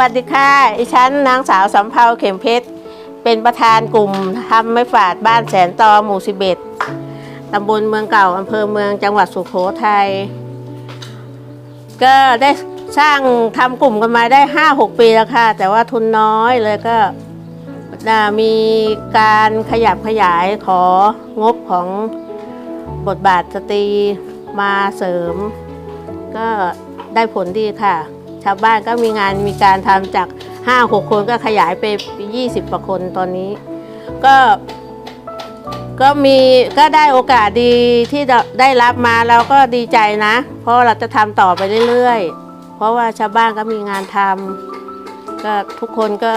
วัสดีค่ะอิฉันนางสาวสำเภาเข็มเพชร เป็นประธานกลุ่มทำไม่ฝาดบ้านแสนตอหมู่สิบเอ็ดตำบลเมืองเก่าอำเภอเมืองจังหวัดสุโขทัย ก็ได้สร้างทำกลุ่มกันมาได้ห้าหกปีแล้วค่ะ แต่ว่าทุนน้อยเลยก็มีการขยับขยายของบของบทบาทสตรีมาเสริม ก็ได้ผลดีค่ะ ชาวบ้านก็มีงานมีการทำจาก 5-6 คนก็ขยายไป 20กว่าคนตอนนี้ ก็ก็มีก็ได้โอกาสดีที่ได้รับมาเราก็ดีใจนะ เพราะเราจะทำต่อไปเรื่อยๆ เพราะว่าชาวบ้านก็มีงานทำก็ทุกคนก็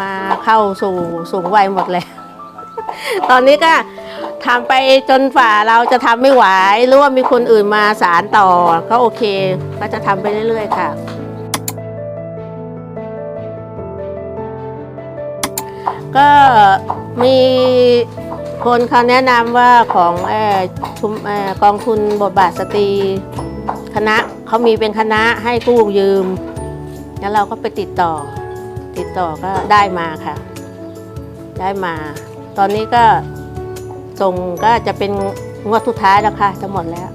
มาเข้าสู่สูงวัยหมดเลยตอนนี้ก็ ทำไปจนฝ่าเราจะทำไม่ไหวหรือว่ามีคนอื่นมาสารต่อก็โอเค ก็จะทำไปเรื่อย ๆ ค่ะ ก็มีคนเขาแนะนำว่าของชุมเออกองทุนบทบาทสตรีคณะเขามีเป็นคณะให้กู้ยืม แล้วเราก็ไปติดต่อ ติดต่อก็ได้มาค่ะ ได้มา ตอนนี้ก็ ส่งก็จะเป็นงวดสุดท้ายแล้วค่ะจะหมดแล้ว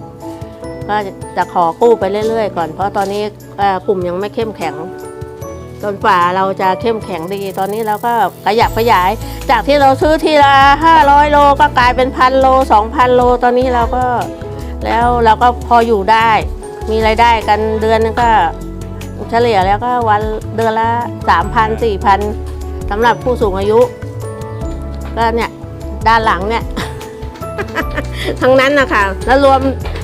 ก็จะขอกู้ไปเรื่อย ๆ ก่อน เพราะตอนนี้กลุ่มยังไม่เข้มแข็งจนฝ่าเราจะเข้มแข็งดี ตอนนี้เราก็ขยับขยาย จากที่เราซื้อทีละ500โลก็กลายเป็นพันโล2,000โลตอนนี้เราก็แล้วเราก็พออยู่ได้ มีรายได้กันเดือนก็เฉลี่ยแล้วก็วันเดือนละ3,000 4,000สำหรับผู้สูงอายุก็เนี่ยด้านหลังเนี่ย ทั้งนั้นนะคะแล้วรวม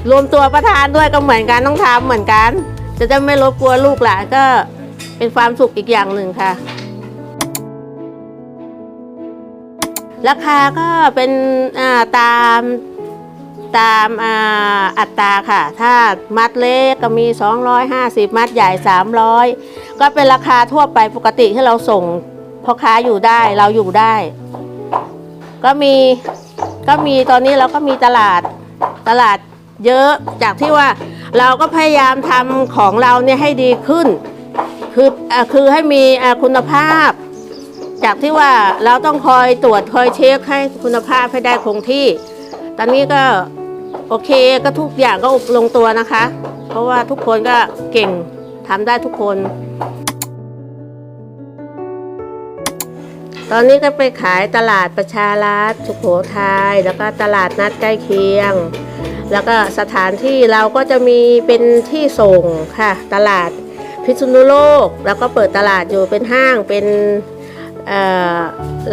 รวมตัวประธานด้วยก็เหมือนกันต้องทำเหมือนกัน จะได้ไม่รบกวนลูกหลานก็เป็นความสุขอีกอย่างหนึ่งค่ะ ราคาก็เป็นตามตามอัตราค่ะ ถ้ามัดเล็กก็มี 250 มัดใหญ่ 300 ก็เป็นราคาทั่วไปปกติที่เราส่งพ่อค้าอยู่ได้เราอยู่ได้ ก็มี ก็มีตอนนี้เราก็มีตลาดตลาดเยอะจากที่ว่าเราก็พยายามทำของเราเนี่ยให้ดีขึ้น คืออคือให้มีคุณภาพ จากที่ว่าเราต้องคอยตรวจคอยเช็คให้คุณภาพให้ได้คงที่ ตอนนี้ก็โอเคก็ทุกอย่างก็ลงตัวนะคะ เพราะว่าทุกคนก็เก่งทำได้ทุกคน ตอนนี้ก็ไปขายตลาดประชารัฐสุโขทัยแล้วก็ตลาดนัดใกล้เคียง แล้วก็สถานที่เราก็จะมีเป็นที่ส่งค่ะ ตลาดพิษณุโลก แล้วก็เปิดตลาดอยู่เป็นห้างเป็น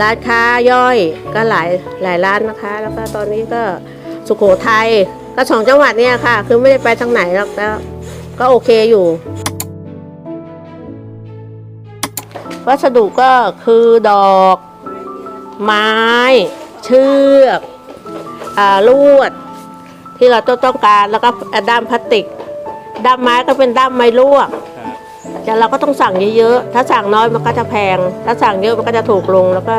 ร้านค้าย่อยก็หลายหลายร้านนะคะ แล้วก็ตอนนี้ก็สุโขทัยก็สองจังหวัดเนี่ยค่ะ คือไม่ได้ไปทางไหนแล้วก็โอเคอยู่ วัสดุก็คือดอก ไม้ เชือกอลวด ที่เราต้องต้องการแล้วก็ด้ามพลาสติก ด้ามไม้ก็เป็นด้ามไม้ลวกแต่เราก็ต้องสั่งเยอะๆ ถ้าสั่งน้อยมันก็จะแพง ถ้าสั่งเยอะมันก็จะถูกลง แล้วก็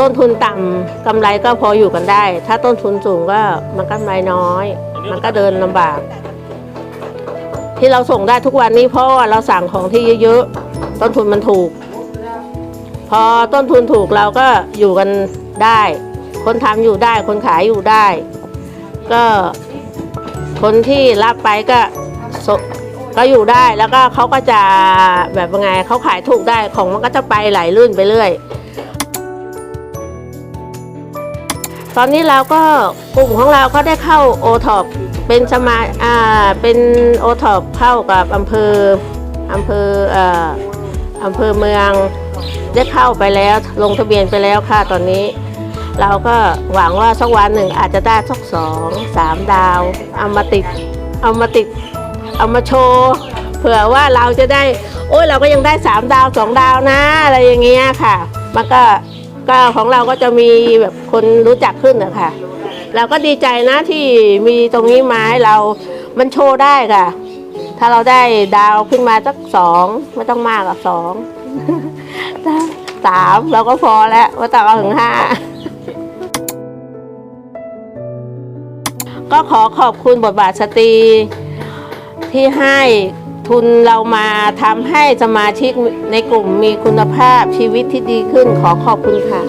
ต้นทุนต่ำกำไรก็พออยู่กันได้ ถ้าต้นทุนสูงก็มันกำไรน้อย มันก็เดินลำบาก ที่เราส่งได้ทุกวันนี้เพราะว่าเราสั่งของที่เยอะๆ ต้นทุนมันถูก พอต้นทุนถูกเราก็อยู่กันได้ คนทำอยู่ได้ คนขายอยู่ได้ ก็คนที่รับไปก็ก็อยู่ได้แล้วก็เขาก็จะแบบยังไงเขาขายถูกได้ของมันก็จะไปไหลลื่นไปเรื่อย ตอนนี้เราก็กลุ่มของเราก็ได้เข้าโอท็อปเป็นสมาอ่าเป็นโอท็อปเข้ากับอำเภออำเภออ่ออำเภอเมือง ได้เข้าไปแล้วลงทะเบียนไปแล้วค่ะตอนนี้ เราก็หวังว่าสักวันหนึ่งอาจจะได้สักสองสามดาว เอามาติดเอามาติดเอามาโชว์เผื่อว่าเราจะได้ โอ้ยเราก็ยังได้สามดาวสองดาวนะอะไรอย่างเงี้ยค่ะมันก็ก็ของเราก็จะมีแบบคนรู้จักขึ้นนะคะเราก็ดีใจนะที่มีตรงนี้มาให้เรา มันโชว์ได้ค่ะ ถ้าเราได้ดาวขึ้นมาสักสองไม่ต้องมากอกสอง สามเราก็พอแล้วว่าต่องเอาถึงห้าก็ขอขอบคุณบทบาทสตรี ที่ให้ทุนเรามาทำให้สมาชิกในกลุ่มมีคุณภาพชีวิตที่ดีขึ้นขอขอบคุณค่ะ